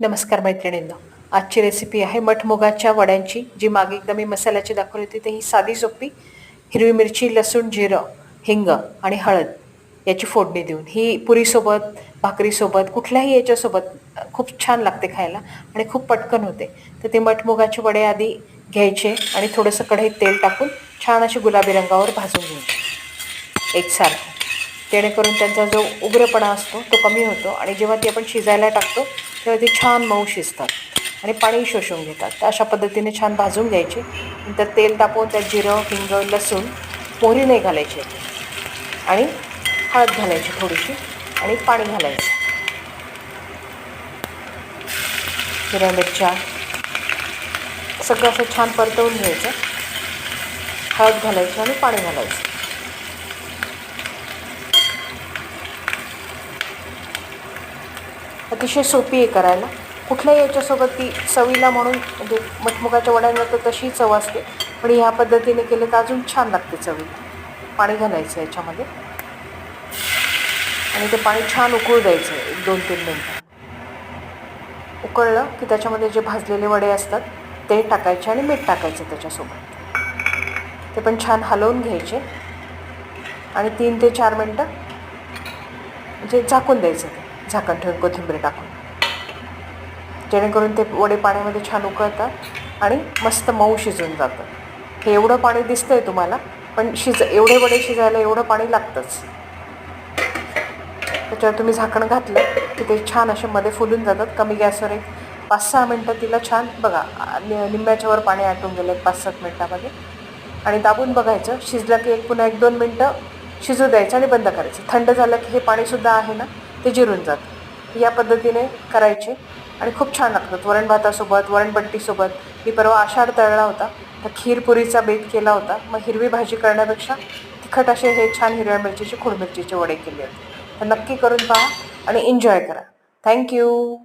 नमस्कार मैत्रिणींनो. आजची रेसिपी आहे मठमुगाच्या वड्यांची. जी मागे एकदा मी मसाल्याची दाखवली होती ते ही साधी सोपी हिरवी मिरची लसूण जिरं हिंग आणि हळद याची फोडणी देऊन. ही पुरीसोबत भाकरीसोबत कुठल्याही याच्यासोबत खूप छान लागते खायला आणि खूप पटकन होते. तर ते मठमुगाचे वडे आधी घ्यायचे आणि थोडंसं कढईत तेल टाकून छान असे गुलाबी रंगावर भाजून घ्यायचे. एकसारखे जेणेकरून त्यांचा जो उग्रपणा असतो तो कमी होतो आणि जेव्हा ती आपण शिजायला टाकतो तेव्हा ती छान मऊ शिजतात आणि पाणी शोषून घेतात. तर अशा पद्धतीने छान भाजून घ्यायचे. नंतर तेल तापवून त्यात जिरं हिंग लसूण मोहरी नाही घालायची. आणि हळद घालायची थोडीशी आणि पाणी घालायचं. हिरव्या मिरच्या. सगळं असं छान परतवून घ्यायचं. हळद घालायची आणि पाणी घालायचं. अतिशय सोपी आहे करायला. कुठल्याही याच्यासोबत ती चवीला म्हणून म्हणजे मटमुगाच्या वड्यांना तर तशी चव असते. पण ह्या पद्धतीने केलं तर अजून छान लागते चवीला पाणी घालायचं याच्यामध्ये. आणि ते पाणी छान उकळू द्यायचं एक दोन तीन मिनटं. उकळलं की त्याच्यामध्ये जे भाजलेले वडे असतात ते टाकायचे आणि मीठ टाकायचं त्याच्यासोबत. ते पण छान हलवून घ्यायचे. आणि तीन ते चार मिनटं म्हणजे झाकून द्यायचं ते. झाकण ठेवून कोथिंबीर टाकून. जेणेकरून ते वडे पाण्यामध्ये छान उकळतात आणि मस्त मऊ शिजून जातं. हे एवढं पाणी दिसतं आहे तुम्हाला पण शिज एवढे वडे शिजायला एवढं पाणी लागतंच. त्याच्यावर तुम्ही झाकण घातलं की ते छान असे मध्ये फुलून जातात कमी गॅसवर एक पाच सहा मिनटं तिला छान बघा नि- निम्म्याच्या पाणी आटून गेलं एक पाच सात मिनटामध्ये. आणि दाबून बघायचं शिजलं की एक पुन्हा एक दोन मिनटं शिजू द्यायचं आणि बंद करायचं. थंड झालं की हे पाणीसुद्धा आहे ना ते जिरून जातं. या पद्धतीने करायचे. आणि खूप छान लागतात वरण भातासोबत वरणबट्टीसोबत मी परवा आषाढ तळला होता. तर खीरपुरीचा बेत केला होता. मग हिरवी भाजी करण्यापेक्षा तिखट असे हे छान हिरव्या मिरचीचे खोड मिरचीचे वडे केले होते. तर नक्की करून पहा आणि एन्जॉय करा. थँक्यू